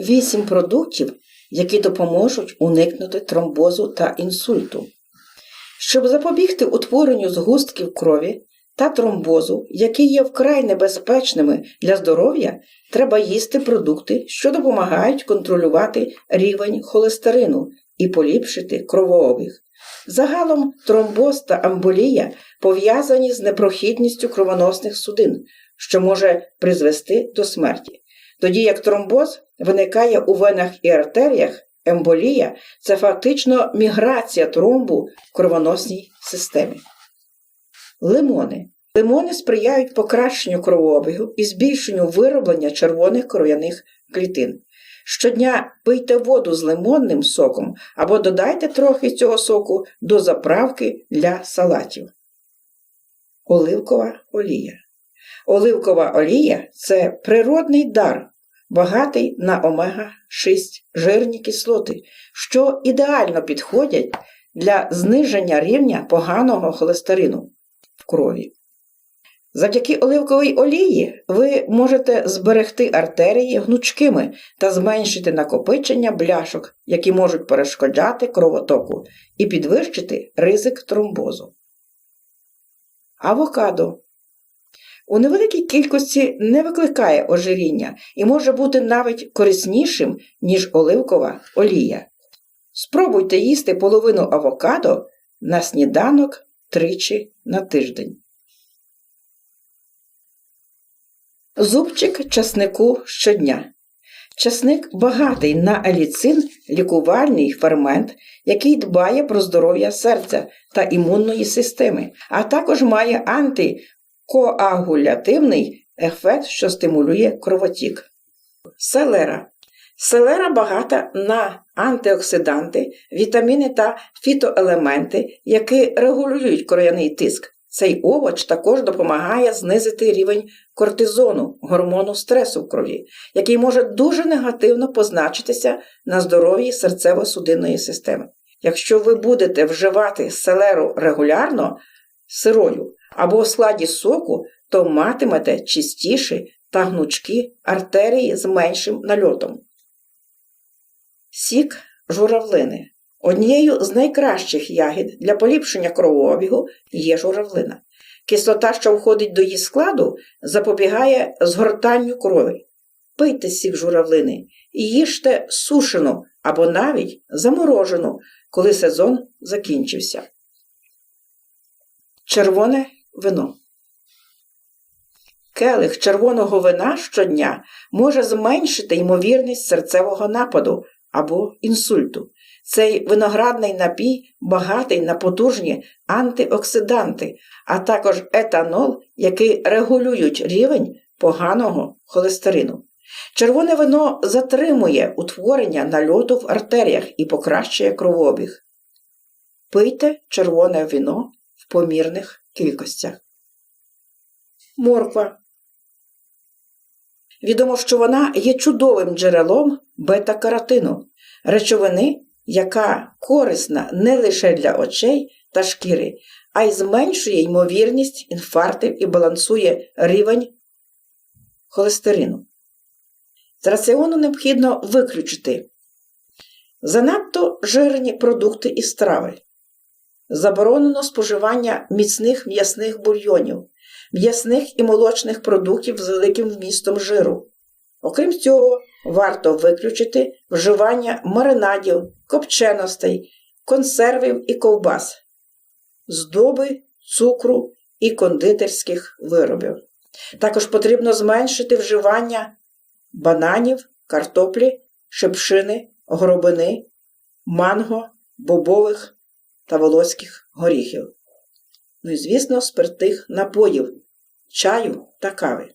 Вісім продуктів, які допоможуть уникнути тромбозу та інсульту. Щоб запобігти утворенню згустків крові та тромбозу, які є вкрай небезпечними для здоров'я, треба їсти продукти, що допомагають контролювати рівень холестерину і поліпшити кровообіг. Загалом тромбоз та амболія пов'язані з непрохідністю кровоносних судин, що може призвести до смерті. Тоді як тромбоз виникає у венах і артеріях, емболія це фактично міграція тромбу в кровоносній системі. Лимони. Лимони сприяють покращенню кровообігу і збільшенню вироблення червоних кров'яних клітин. Щодня пийте воду з лимонним соком або додайте трохи цього соку до заправки для салатів. Оливкова олія. Оливкова олія це природний дар, багатий на омега-6 жирні кислоти, що ідеально підходять для зниження рівня поганого холестерину в крові. Завдяки оливковій олії ви можете зберегти артерії гнучкими та зменшити накопичення бляшок, які можуть перешкоджати кровотоку, і підвищити ризик тромбозу. Авокадо у невеликій кількості не викликає ожиріння і може бути навіть кориснішим, ніж оливкова олія. Спробуйте їсти половину авокадо на сніданок тричі на тиждень. Зубчик часнику щодня. Часник багатий на аліцин, лікувальний фермент, який дбає про здоров'я серця та імунної системи, а також має антикоагулятивний ефект, що стимулює кровотік. Селера. Селера багата на антиоксиданти, вітаміни та фітоелементи, які регулюють кров'яний тиск. Цей овоч також допомагає знизити рівень кортизону, гормону стресу в крові, який може дуже негативно позначитися на здоров'ї серцево-судинної системи. Якщо ви будете вживати селеру регулярно сирою або в складі соку, то матимете чистіші та гнучкі артерії з меншим нальотом. Сік журавлини. Однією з найкращих ягід для поліпшення кровообігу є журавлина. Кислота, що входить до її складу, запобігає згортанню крові. Пийте сік журавлини і їжте сушену або навіть заморожену, коли сезон закінчився. Червоне вино. Келих червоного вина щодня може зменшити ймовірність серцевого нападу або інсульту. Цей виноградний напій багатий на потужні антиоксиданти, а також етанол, який регулюють рівень поганого холестерину. Червоне вино затримує утворення нальоту в артеріях і покращує кровообіг. Пийте червоне вино в помірних кількостях. Морква. Відомо, що вона є чудовим джерелом бета-каротину, речовини, яка корисна не лише для очей та шкіри, а й зменшує ймовірність інфарктів і балансує рівень холестерину. З раціону необхідно виключити занадто жирні продукти і страви. Заборонено споживання міцних м'ясних бульйонів, м'ясних і молочних продуктів з великим вмістом жиру. Окрім цього, варто виключити вживання маринадів, копченостей, консервів і ковбас, здоби, цукру і кондитерських виробів. Також потрібно зменшити вживання бананів, картоплі, шипшини, горобини, манго, бобових та волоських горіхів. Ну і, звісно, спиртих напоїв, чаю та кави.